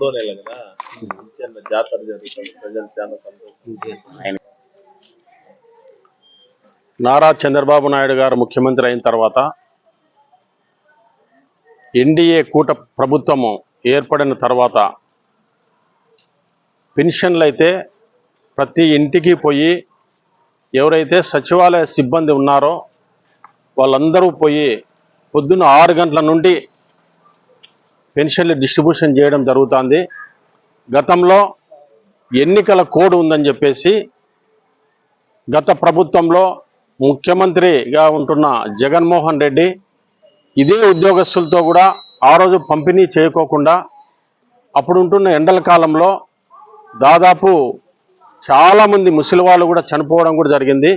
మూడో నెల కదా. చిన్న జాతర జరుగుతుంది. ప్రజలు చాలా సంతోషం నారా చంద్రబాబు నాయుడు గారు ముఖ్యమంత్రి అయిన తర్వాత ఎన్డీఏ కూట ప్రభుత్వము ఏర్పడిన తర్వాత పెన్షన్లు అయితే ప్రతి ఇంటికి పోయి ఎవరైతే సచివాలయ సిబ్బంది ఉన్నారో వాళ్ళందరూ పోయి పొద్దున్న ఆరు గంటల నుండి పెన్షన్లు డిస్ట్రిబ్యూషన్ చేయడం జరుగుతుంది. గతంలో ఎన్నికల కోడ్ ఉందని చెప్పేసి గత ప్రభుత్వంలో ముఖ్యమంత్రిగా ఉంటున్న జగన్మోహన్ రెడ్డి ఇదే ఉద్యోగస్తులతో కూడా ఆ రోజు పంపిణీ చేయకోకుండా అప్పుడు ఉంటున్న ఎండల కాలంలో దాదాపు చాలామంది ముసలి వాళ్ళు కూడా చనిపోవడం కూడా జరిగింది.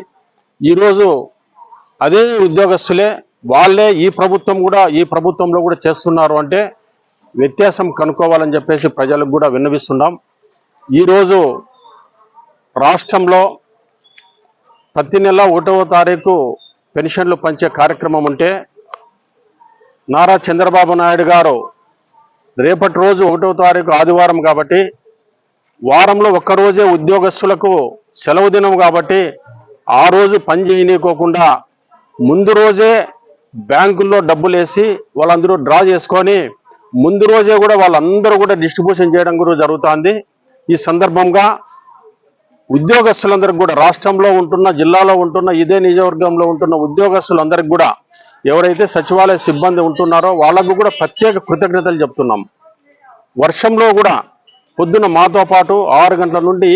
ఈరోజు అదే ఉద్యోగస్తులే వాళ్ళే ఈ ప్రభుత్వం కూడా ఈ ప్రభుత్వంలో కూడా చేస్తున్నారు అంటే వ్యత్యాసం కనుక్కోవాలని చెప్పేసి ప్రజలకు కూడా విన్నవిస్తున్నాం ఈరోజు రాష్ట్రంలో ప్రతి నెల ఒకటవ తారీఖు పెన్షన్లు పంచే కార్యక్రమం ఉంటే నారా చంద్రబాబు నాయుడు గారు రేపటి రోజు ఒకటవ తారీఖు ఆదివారం కాబట్టి వారంలో ఒక్కరోజే ఉద్యోగస్తులకు సెలవు దినం కాబట్టి ఆ రోజు పని చేయనీయకోకుండా ముందు రోజే బ్యాంకుల్లో డబ్బులు వేసి వాళ్ళందరూ డ్రా చేసుకొని ముందు రోజే కూడా వాళ్ళందరూ కూడా డిస్ట్రిబ్యూషన్ చేయడం కూడా జరుగుతుంది. ఈ సందర్భంగా ఉద్యోగస్తులందరికీ కూడా రాష్ట్రంలో ఉంటున్న జిల్లాలో ఉంటున్న ఇదే నియోజకవర్గంలో ఉంటున్న ఉద్యోగస్తులందరికీ కూడా ఎవరైతే సచివాలయ సిబ్బంది ఉంటున్నారో వాళ్ళకు కూడా ప్రత్యేక కృతజ్ఞతలు చెప్తున్నాం. వర్షంలో కూడా పొద్దున మాతో పాటు ఆరు గంటల నుండి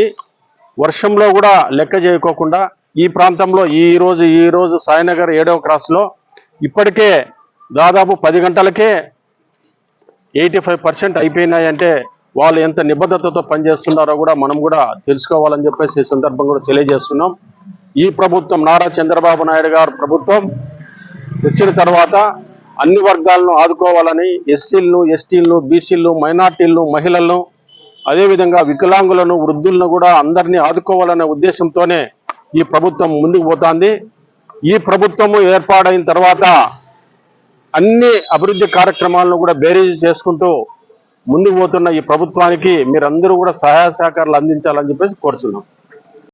వర్షంలో కూడా లెక్క చేయకోకుండా ఈ ప్రాంతంలో ఈ రోజు ఈ రోజు సాయినగర్ ఏడవ క్రాస్లో ఇప్పటికే దాదాపు పది గంటలకే ఎయిటీ ఫైవ్ పర్సెంట్ అయిపోయినాయంటే వాళ్ళు ఎంత నిబద్ధతతో పనిచేస్తున్నారో కూడా మనం కూడా తెలుసుకోవాలని చెప్పేసి ఈ సందర్భం కూడా తెలియజేస్తున్నాం. ఈ ప్రభుత్వం నారా చంద్రబాబు నాయుడు గారు ప్రభుత్వం వచ్చిన తర్వాత అన్ని వర్గాలను ఆదుకోవాలని ఎస్సీలను ఎస్టీలను బీసీలను మైనార్టీలను మహిళలను అదేవిధంగా వికలాంగులను వృద్ధులను కూడా అందరినీ ఆదుకోవాలనే ఉద్దేశంతోనే ఈ ప్రభుత్వం ముందుకు పోతుంది. ఈ ప్రభుత్వము ఏర్పాడైన తర్వాత అన్ని అభివృద్ధి కార్యక్రమాలను కూడా బేరీజు చేసుకుంటూ ముందుకు పోతున్న ఈ ప్రభుత్వానికి మీరందరూ కూడా సహాయ సహకారాలు అందించాలని చెప్పేసి కోరుచున్నాం.